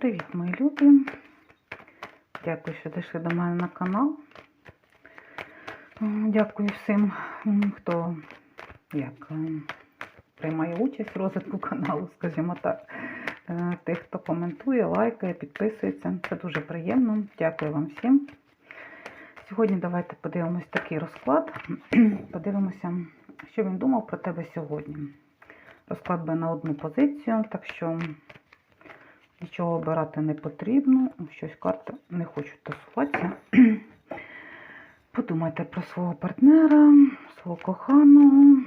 Привіт, мої любі! Дякую, що зайшли до мене на канал. Дякую всім, хто як, ем, приймає участь в розвитку каналу, скажімо так. Е, Тих, хто коментує, лайкає, підписується. Це дуже приємно. Дякую вам всім. Сьогодні давайте подивимось такий розклад. Подивимося, що він думав про тебе сьогодні. Розклад би на одну позицію, так що нічого обирати не потрібно. Щось карти не хочуть тасуватися. Подумайте про свого партнера, свого коханого.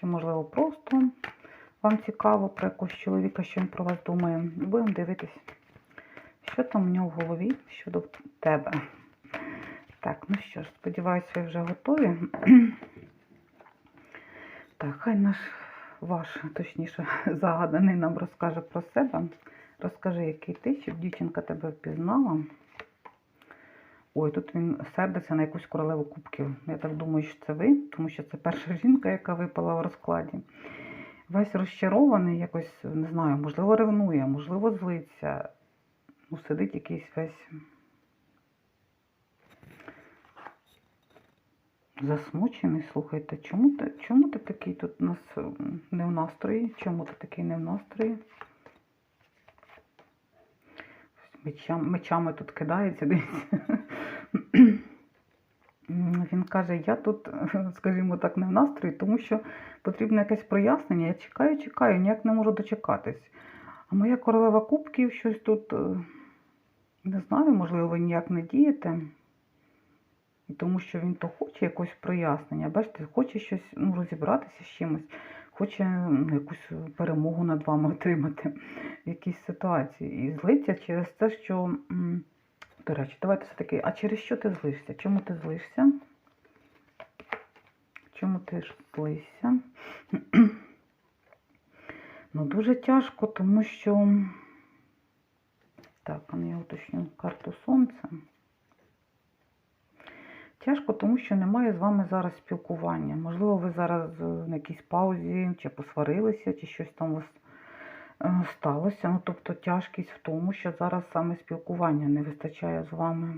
Чи, можливо, просто вам цікаво про якогось чоловіка, що він про вас думає. Будемо дивитись, що там у нього в голові щодо тебе. Так, ну що ж, сподіваюся, ви вже готові. Так, хай наш ваш, точніше, загаданий нам розкаже про себе. Розкажи, який ти, щоб дівчинка тебе впізнала. Ой, тут він сердиться на якусь королеву кубків. Я так думаю, що це ви, тому що це перша жінка, яка випала в розкладі. Весь розчарований, якось, не знаю, можливо, ревнує, можливо, злиться. Ну, сидить якийсь весь засмучений. Слухайте, чому ти, чому ти такий тут у нас не в настрої? Чому ти такий не в настрої? Мечами, мечами тут кидається, дивіться. Він каже, я тут, скажімо так, не в настрої, тому що потрібно якесь прояснення. Я чекаю, чекаю, ніяк не можу дочекатись. А моя королева кубків щось тут, е, не знаю, можливо, ви ніяк не дієте. Тому що він то хоче якось прояснення. Бачите, хоче щось ну, розібратися з чимось, хоче якусь перемогу над вами отримати в якійсь ситуації. І злиться через те, що. До речі, давайте все-таки, а через що ти злишся? Чому ти злишся? Чому ти ж злишся? Ну, дуже тяжко, тому що. Так, ну, я уточню карту сонця. Тяжко, тому що немає з вами зараз спілкування. Можливо, ви зараз е, на якійсь паузі, чи посварилися, чи щось там у вас е, сталося. Ну, тобто тяжкість в тому, що зараз саме спілкування не вистачає з вами.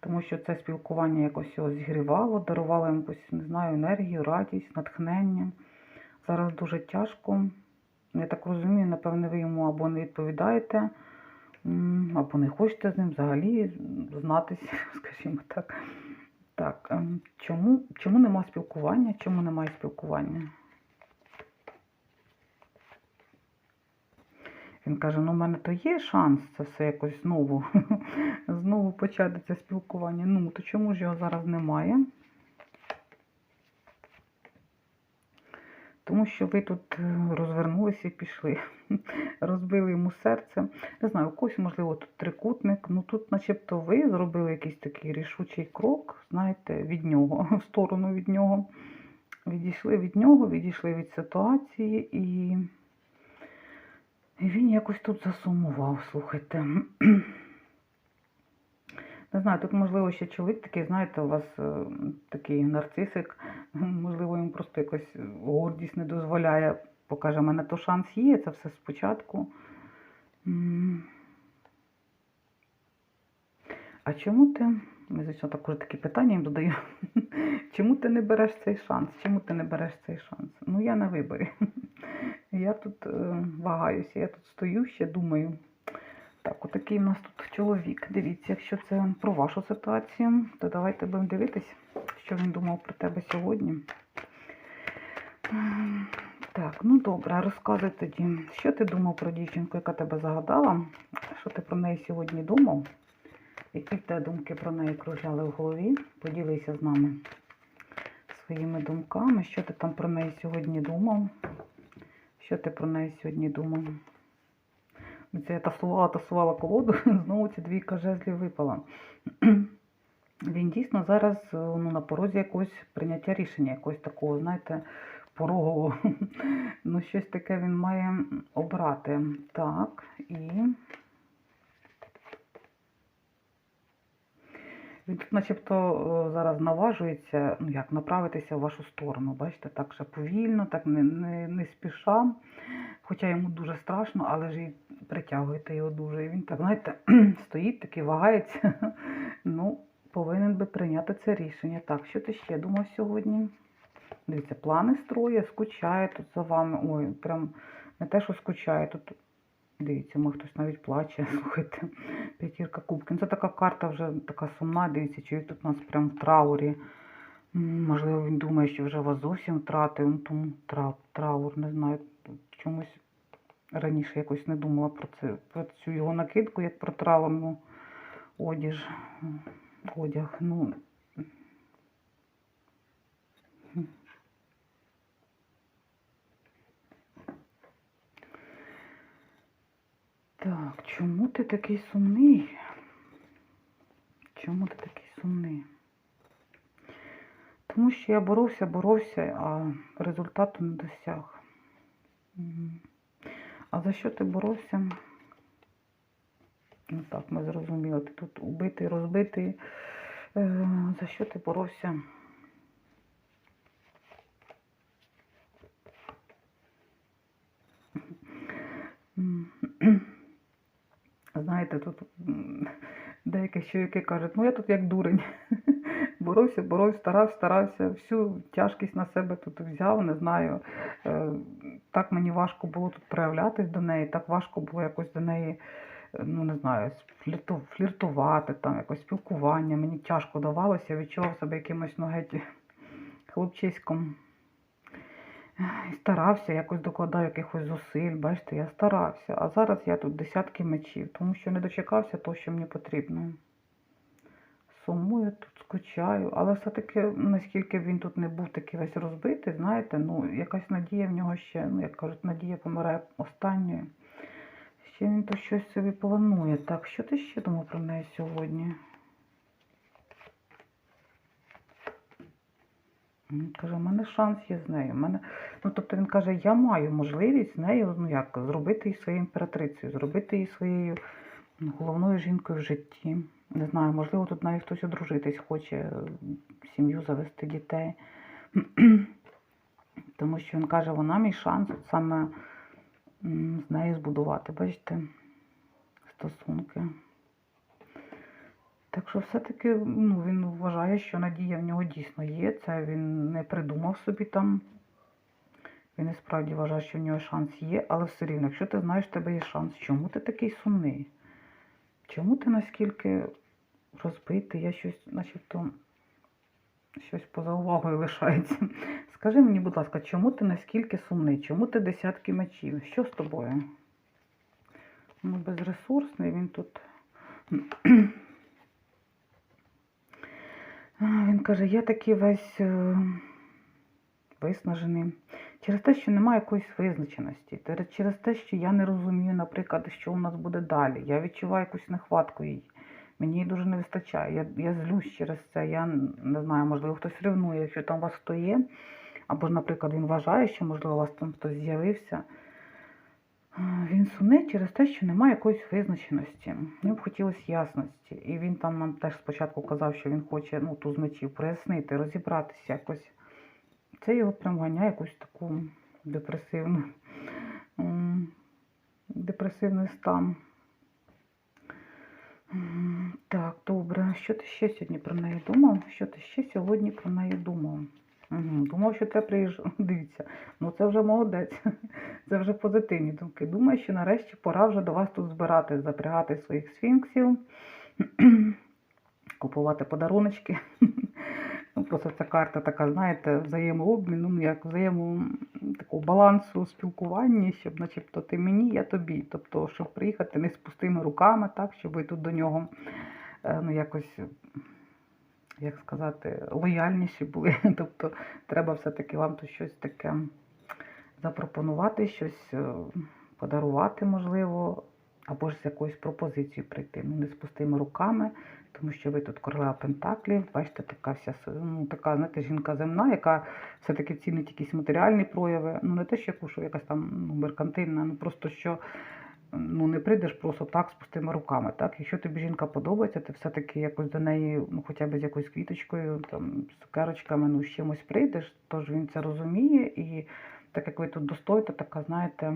Тому що це спілкування якось його зігрівало, дарувало якусь, не знаю, енергію, радість, натхнення. Зараз дуже тяжко. Я так розумію, напевне, ви йому або не відповідаєте, або не хочете з ним взагалі знатися, скажімо так. Так, ем, чому, чому нема спілкування? Чому немає спілкування? Він каже, ну в мене то є шанс це все якось знову, знову почати це спілкування. Ну, то чому ж його зараз немає? Тому що ви тут е, розвернулися і пішли, розбили йому серце. Не знаю, у когось, можливо, тут трикутник. Ну тут, начебто, ви зробили якийсь такий рішучий крок, знаєте, від нього, в сторону від нього. Відійшли від нього, відійшли від ситуації, і, він якось тут засумував, слухайте. Не знаю, тут, можливо, ще чоловік такий, знаєте, у вас е, такий нарцисик, можливо, йому просто якось гордість не дозволяє. Покаже, в мене то шанс є, це все спочатку. А чому ти, ми, звісно, також такі питання їм додаю. Чому ти не береш цей шанс? Чому ти не береш цей шанс? Ну, я на виборі. Я тут е, вагаюся, я тут стою, ще думаю. Так, отакий у нас тут чоловік. Дивіться, якщо це про вашу ситуацію, то давайте будемо дивитись, що він думав про тебе сьогодні. Так, ну добре, розказуй тоді, що ти думав про дівчинку, яка тебе загадала? Що ти про неї сьогодні думав? Які в тебе думки про неї кружляли в голові? Поділися з нами своїми думками. Що ти там про неї сьогодні думав? Що ти про неї сьогодні думав? Це я тасувала, тасувала колоду, знову ця двійка жезлів випала. Він дійсно зараз е, ну, на порозі якогось прийняття рішення, якогось такого, знаєте, порогового. Ну, щось таке він має обрати. Так, і Він тут начебто зараз наважується, ну як, направитися в вашу сторону. Бачите, так ще повільно, так не, не, не спіша. Хоча йому дуже страшно, але ж і притягуєте його дуже. І він так, знаєте, стоїть такий, вагається. Ну, повинен би прийняти це рішення. Так, що ти ще думав сьогодні? Дивіться, плани строє, скучає тут за вами. Ой, прям не те, що скучає, тут дивіться, може хтось навіть плаче, слухайте. П'ятірка кубків. Ну, Це така карта вже така сумна, дивіться, чоловік тут у нас прям в траурі. Можливо, він думає, що вже вас зовсім втратив, ну тому тра, траур, не знаю, чомусь раніше якось не думала про це, про цю його накидку, як про травму одяг. Одяг, ну. Так, чому ти такий сумний? Чому ти такий сумний? Тому що я боровся, боровся, а результату не досяг. А за що ти боровся? Ну так, ми зрозуміли. Ти тут убитий, розбитий. Е, за що ти боровся? Знаєте, тут деякі чоловіки кажуть, ну я тут як дурень. Боровся, боровся, старався, старався, всю тяжкість на себе тут взяв, не знаю. Е, Так мені важко було тут проявлятись до неї, так важко було якось до неї, е, ну не знаю, фліртувати, там, якось спілкування. Мені тяжко давалося, я відчував себе якимось ну, геть хлопчиськом. Старався, якось докладав якихось зусиль, бачите, я старався. А зараз я тут десятки мечів, тому що не дочекався того, що мені потрібно. Сумую тут, скучаю, але все-таки, наскільки він тут не був такий весь розбитий, знаєте, ну, якась надія в нього ще, ну, як кажуть, надія помирає останньою. Ще він тут щось собі планує. Так, що ти ще думав про неї сьогодні? Він каже, у мене шанс є з нею. Мене... Ну, тобто він каже, я маю можливість з нею, ну як, зробити її своєю імператрицею, зробити її своєю головною жінкою в житті. Не знаю, можливо, тут навіть хтось одружитись хоче, сім'ю завести дітей. Тому що він каже, вона мій шанс саме з нею збудувати, бачите, стосунки. Так що все-таки ну, він вважає, що надія в нього дійсно є. Це він не придумав собі там. Він і справді вважає, що в нього шанс є, але все рівно, якщо ти знаєш, в тебе є шанс, чому ти такий сумний? Чому ти наскільки розбитий? Я щось, начебто, щось поза увагою лишається. Скажи мені, будь ласка, чому ти наскільки сумний? Чому ти десятки мечів? Що з тобою? Ну, безресурсний, він тут. Він каже, я такий весь е, виснажений. Через те, що немає якоїсь визначеності, через те, що я не розумію, наприклад, що у нас буде далі. Я відчуваю якусь нехватку їй. Мені її дуже не вистачає. Я, я злюсь через це. Я не знаю, можливо, хтось ревнує, якщо там у вас хто є. Або наприклад, він вважає, що, можливо, у вас там хтось з'явився. Він сумне через те, що немає якоїсь визначеності. Йому б хотілося ясності. І він там нам теж спочатку казав, що він хоче ну, ту з мечів прояснити, розібратися якось. Це його прям ганяє якусь таку депресивну, депресивний стан. Так, добре. Що ти ще сьогодні про неї думав? Що ти ще сьогодні про неї думав? Думав, що це приїжджав. Дивіться, ну це вже молодець. Це вже позитивні думки. Думаю, що нарешті пора вже до вас тут збирати, запрягати своїх сфінксів, купувати подаруночки. Ну, просто ця карта така, знаєте, взаємообміну, ну, як взаємо такого балансу спілкування, щоб начебто ти мені, я тобі. Тобто, щоб приїхати не з пустими руками, так, щоб ви тут до нього е, ну, якось, як сказати, лояльніші були. Тобто, треба все-таки вам тут щось таке запропонувати, щось е, подарувати, можливо, або ж з якоюсь пропозицією прийти. Ну, не з пустими руками, тому що ви тут королева Пентаклів, бачите, така вся ну, така, знаєте, жінка земна, яка все-таки цінить якісь матеріальні прояви. Ну, не те, що я кушу, якась там ну, меркантильна, ну просто що ну, не прийдеш просто так з пустими руками. Так? Якщо тобі жінка подобається, ти все-таки якось до неї, ну, хоча б з якоюсь квіточкою, там, з цукерочками, ну, з чимось прийдеш, тож він це розуміє. І так як ви тут достойте, така, знаєте,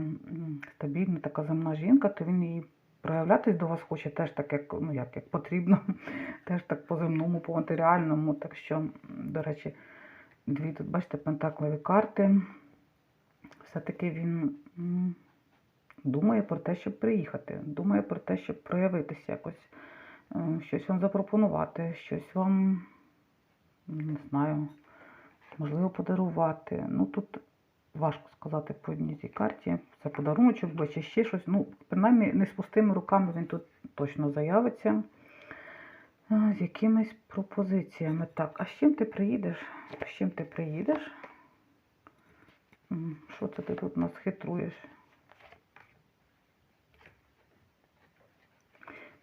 стабільна, така земна жінка, то він її проявлятись до вас хоче теж так, як, ну, як, як потрібно, теж так по земному, по матеріальному. Так що, до речі, дві тут, бачите, пентаклові карти. Все-таки він думає про те, щоб приїхати, думає про те, щоб проявитися якось, е, щось вам запропонувати, щось вам, не знаю, можливо, подарувати. Ну тут важко сказати по одній цій карті. Це подаруночок, бо чи ще щось. Ну, принаймні, не з пустими руками він тут точно заявиться. Е, З якимись пропозиціями. Так, а з чим ти приїдеш? З чим ти приїдеш? Що це ти тут нас хитруєш?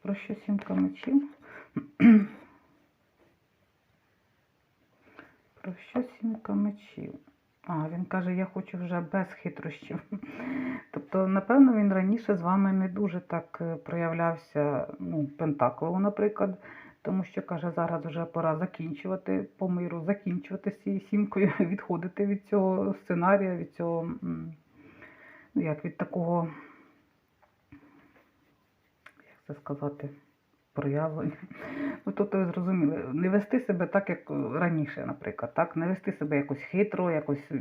Про що сімка мечів? Про що сімка мечів? А, він каже, я хочу вже без хитрощів. Тобто, напевно, він раніше з вами не дуже так е, проявлявся, ну, пентаклово, наприклад, тому що каже, зараз вже пора закінчувати по миру, закінчувати з цією сімкою, відходити від цього сценарія, від цього, ну, як від такого, це сказати, проявлення. Ну, тобто, ви зрозуміли, не вести себе так, як раніше, наприклад, так? не вести себе якось хитро, якось,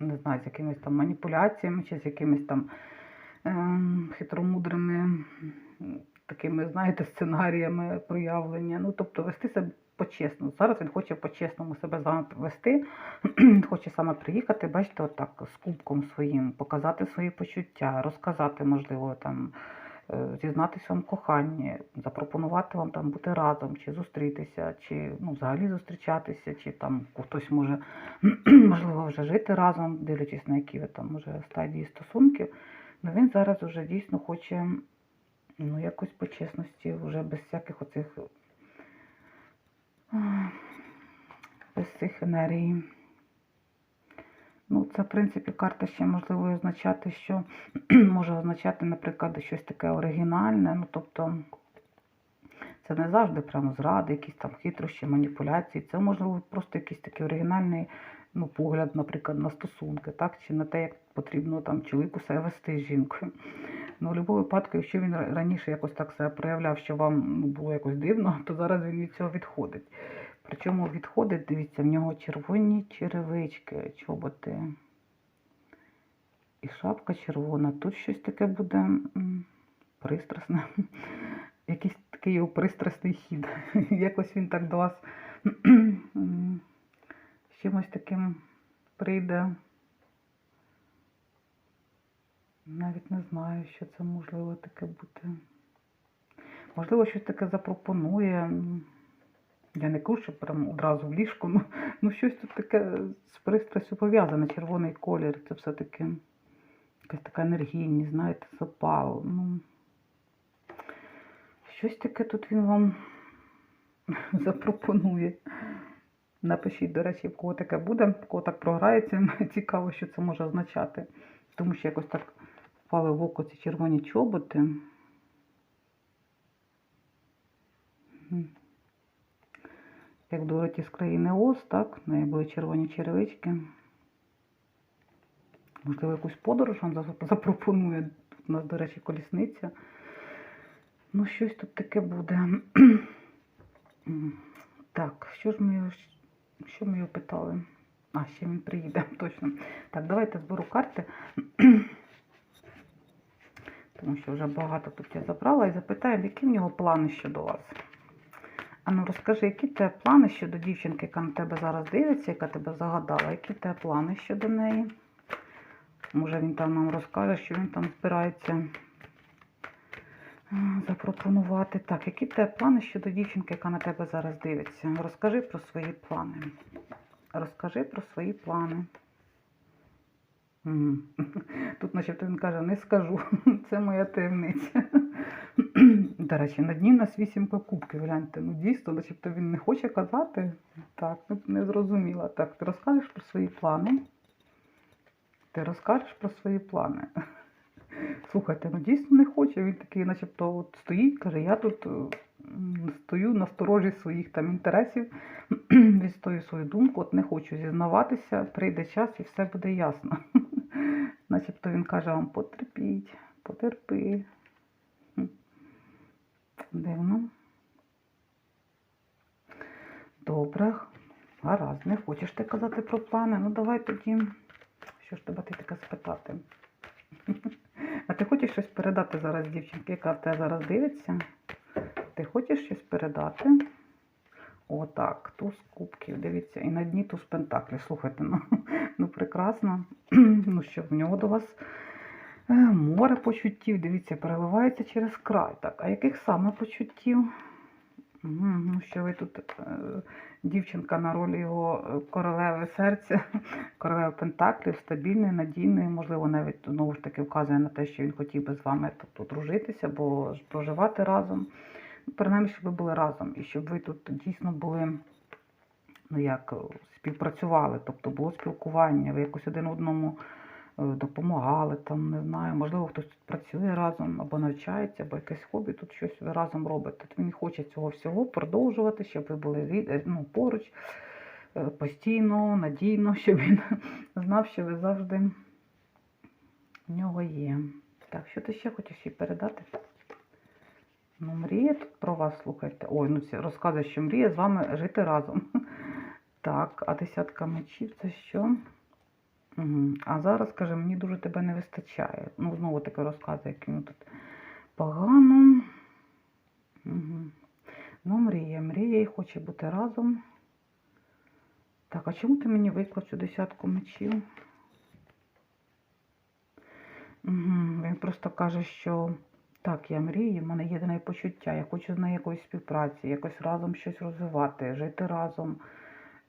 не знаю, з якимись там маніпуляціями чи з якимись там ем, хитромудрими такими, знаєте, сценаріями проявлення. Ну, тобто вести себе почесно. Зараз він хоче по-чесному себе з вами вести, хоче саме приїхати, бачите, отак, з кубком своїм, показати свої почуття, розказати, можливо, там е, зізнатися вам в коханні, запропонувати вам там бути разом, чи зустрітися, чи ну, взагалі зустрічатися, чи там хтось може, можливо, вже жити разом, дивлячись на які ви там може стадії стосунків. Ну він зараз вже дійсно хоче ну, якось по чесності, вже без всяких оцих без цих енергій. Ну, це, в принципі, карта ще можливо означати, що може означати, наприклад, щось таке оригінальне. Ну, тобто, це не завжди прямо зради, якісь там хитрощі, маніпуляції. Це можливо просто якийсь такий оригінальний ну, погляд, наприклад, на стосунки, так, чи на те, як потрібно там чоловіку себе вести з жінкою. Ну, в будь-якому випадку, якщо він раніше якось так себе проявляв, що вам ну, було якось дивно, то зараз він від цього відходить. Причому відходить, дивіться, в нього червоні черевички, чоботи. І шапка червона. Тут щось таке буде пристрасне. Якийсь такий його пристрасний хід. Якось він так до вас з чимось таким прийде. Навіть не знаю, що це можливо таке бути. Можливо, щось таке запропонує. Я не кажу, що прям одразу в ліжку, ну, ну щось тут таке з пристрастю пов'язане. Червоний колір, це все-таки якась така енергійність, знаєте, запал. Ну, щось таке тут він вам запропонує. Напишіть, до речі, в кого таке буде, в кого так програється, цікаво, що це може означати. Тому що якось так впали в око ці червоні чоботи. Як Дороті з країни Оз, так? В неї були червоні черевички. Можливо, якусь подорож вам запропонує. Тут у нас, до речі, колісниця. Ну, щось тут таке буде. Так, що ж ми його, що ми його питали? А, ще він приїде, точно. Так, давайте зберу карти. Тому що вже багато тут я забрала і запитаю, які в нього плани щодо вас. Ану, розкажи, які тебе плани щодо дівчинки, яка на тебе зараз дивиться, яка тебе загадала, які тебе плани щодо неї? Може він там нам розкаже, що він там збирається запропонувати. Так, які тебе плани щодо дівчинки, яка на тебе зараз дивиться? Розкажи про свої плани. Розкажи про свої плани. Тут, начебто, він каже, не скажу. Це моя таємниця. До речі, на дні нас вісімка кубків. Гляньте, ну дійсно, начебто він не хоче казати. Так, ну, не зрозуміла. Так, ти розкажеш про свої плани? Ти розкажеш про свої плани. Слухайте, ну дійсно не хоче. Він такий, начебто, от стоїть, каже, я тут е, стою на сторожі своїх там інтересів, відстою свою думку, от не хочу зізнаватися, прийде час і все буде ясно. Начебто він каже вам потерпіть, потерпи. Дивно. Добре, гаразд, не хочеш ти казати про плани. Ну давай тоді. Що ж тебе ти таке спитати? А ти хочеш щось передати зараз дівчинки, яка тебе зараз дивиться? Ти хочеш щось передати? Отак, туз кубків, дивіться, і на дні туз пентаклів. Слухайте, ну, ну прекрасно. ну що, в нього до вас море почуттів, дивіться, переливається через край. Так, а яких саме почуттів? Ну, що ви тут е, дівчинка на ролі його е, королеви серця, королеви Пентаклів, стабільної, надійної, можливо, навіть знову ж таки вказує на те, що він хотів би з вами тут дружитися, або проживати разом. Ну, Принаймні, щоб ви були разом, і щоб ви тут дійсно були, ну як, е, співпрацювали, тобто було спілкування, ви якось один одному е, допомагали, там, не знаю, можливо, хтось тут працює разом, або навчається, або якесь хобі, тут щось разом робите. Тут він хоче цього всього продовжувати, щоб ви були е, ну, поруч, е, постійно, надійно, щоб він знав, що ви завжди в нього є. Так, що ти ще хочеш їй передати? Ну, мріє тут про вас, слухайте. Ой, ну це розказує, що мріє з вами жити разом. Так, а десятка мечів це що? Угу. А зараз каже, мені дуже тебе не вистачає. Ну, знову таки розказує, як йому тут погано. Угу. Ну, мріє, мріє і хоче бути разом. Так, а чому ти мені виклав цю десятку мечів? Угу. Він просто каже, що так, я мрію, в мене єдине почуття, я хочу з нею якоїсь співпраці, якось разом щось розвивати, жити разом,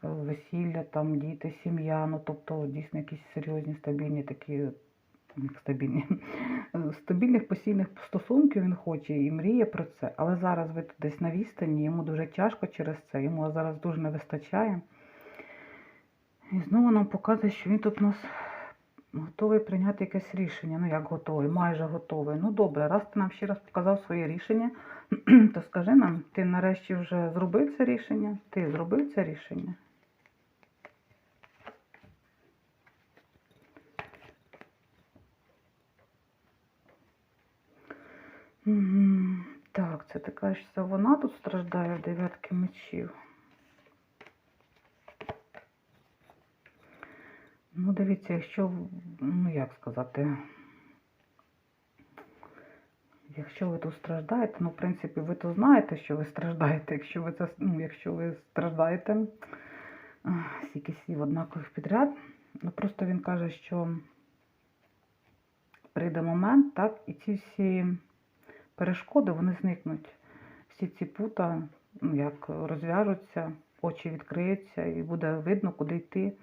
весілля, там, діти, сім'я, ну тобто дійсно якісь серйозні, стабільні такі, стабільні, е, стабільних постійних стосунків він хоче і мріє про це. Але зараз ви десь на відстані, йому дуже тяжко через це, йому зараз дуже не вистачає. І знову нам показує, що він тут у нас готовий прийняти якесь рішення. Ну як готовий, майже готовий. Ну добре, раз ти нам ще раз показав своє рішення, то скажи нам, ти нарешті вже зробив це рішення? Ти зробив це рішення? Так, це кажеш, це вона тут страждає в дев'ятки мечів. Ну, дивіться, якщо, ну як сказати, якщо ви тут страждаєте, ну, в принципі, ви то знаєте, що ви страждаєте, якщо ви це, ну, якщо ви страждаєте, стільки слів однакових підряд. Ну, просто він каже, що прийде момент, так, і ці всі перешкоди, вони зникнуть. Всі ці пута, ну, як розв'яжуться, очі відкриються, і буде видно, куди йти.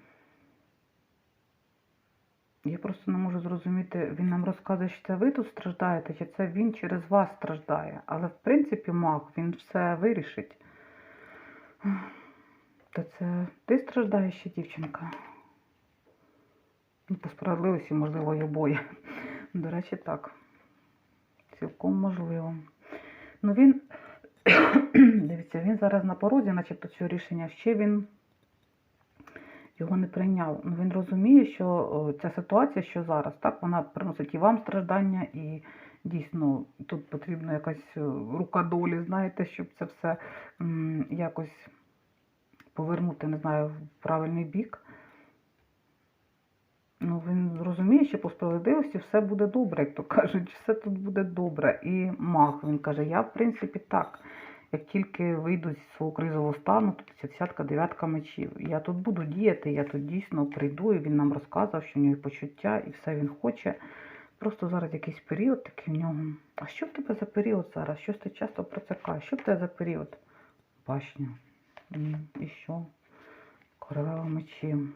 Я просто не можу зрозуміти, він нам розказує, що це ви тут страждаєте, чи це він через вас страждає. Але в принципі маг, він все вирішить. То це ти страждаєш ще, дівчинка? Ну, по справедливості, можливо, і обоє. До речі, так. Цілком можливо. Ну він, дивіться, він зараз на порозі, начебто цього рішення, ще він його не прийняв. Ну, він розуміє, що ця ситуація, що зараз, так, вона приносить і вам страждання, і дійсно тут потрібна якась е, рука долі, знаєте, щоб це все якось повернути, не знаю, в правильний бік. Ну, він розуміє, що по справедливості все буде добре, як то кажуть, все тут буде добре. І маг, він каже, я в принципі так. Як тільки вийду зі свого кризового стану, тут ця десятка, дев'ятка мечів. Я тут буду діяти, я тут дійсно прийду, і він нам розказав, що в нього почуття, і все він хоче. Просто зараз якийсь період такий в нього. А що в тебе за період зараз? Щось ти часто про це кажеш? Що в тебе за період? Башня. І що? Королева мечів.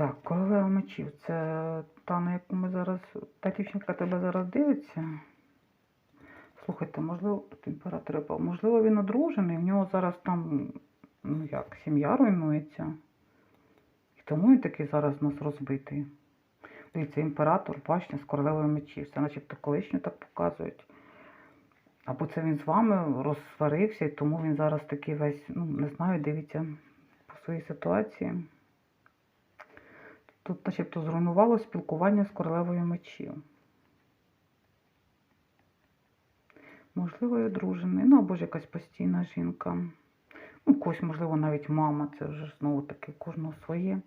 Так, королева мечів. Це та, на яку ми зараз. Та дівчинка тебе зараз дивиться. Слухайте, можливо, імператор впав. Можливо, він одружений, в нього зараз там, ну як, сім'я руйнується. І тому він такий зараз у нас розбитий. Дивіться, імператор, башня з королевою мечів. Це начебто колишню так показують. Або це він з вами розсварився, і тому він зараз такий весь, ну, не знаю, дивіться по своїй ситуації. Тут начебто зруйнувало спілкування з королевою мечів. Можливо, і одружений, ну або ж якась постійна жінка. Ну, когось, можливо, навіть мама, це вже знову таки кожного своє.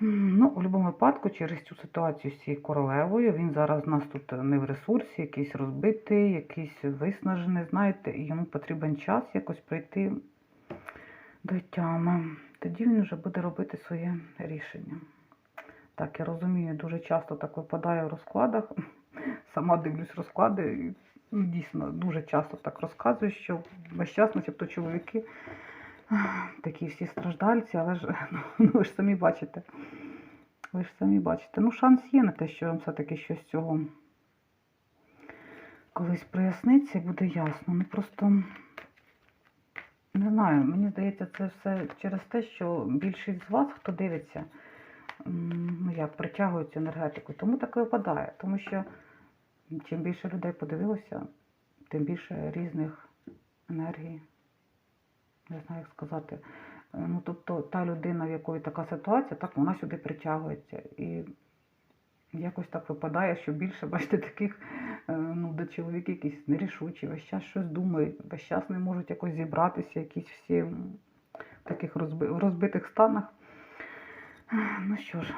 Ну, у будь-якому випадку, через цю ситуацію з цією королевою, він зараз у нас тут не в ресурсі, якийсь розбитий, якийсь виснажений, знаєте, і йому потрібен час якось прийти до тями. Тоді він вже буде робити своє рішення. Так, я розумію, дуже часто так випадає в розкладах. Сама дивлюсь розклади, і ну, дійсно дуже часто так розказую, що весь час, начебто, чоловіки такі всі страждальці, але ж ну, ви ж самі бачите. Ви ж самі бачите. Ну, шанс є на те, що вам все-таки щось цього колись проясниться і буде ясно. Ну просто не знаю, мені здається, це все через те, що більшість з вас, хто дивиться, ну як притягують енергетику, тому так і випадає. Тому що чим більше людей подивилося, тим більше різних енергій. Не знаю, як сказати. Е, Ну, тобто та людина, в якої така ситуація, так вона сюди притягується. І якось так випадає, що більше, бачите, таких, ну, де чоловіки якісь нерішучі, весь час щось думають, весь час не можуть якось зібратися, якісь всі в таких розби- розбитих станах. Ну що ж,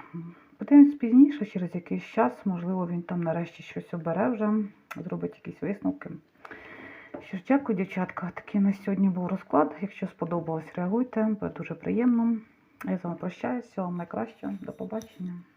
подивимось пізніше, через якийсь час, можливо, він там нарешті щось обере вже, зробить якісь висновки. Що ж, дякую, дівчатка. Такий на сьогодні був розклад. Якщо сподобалось, реагуйте, буде дуже приємно. Я з вами прощаюся. Всього вам найкращого. До побачення.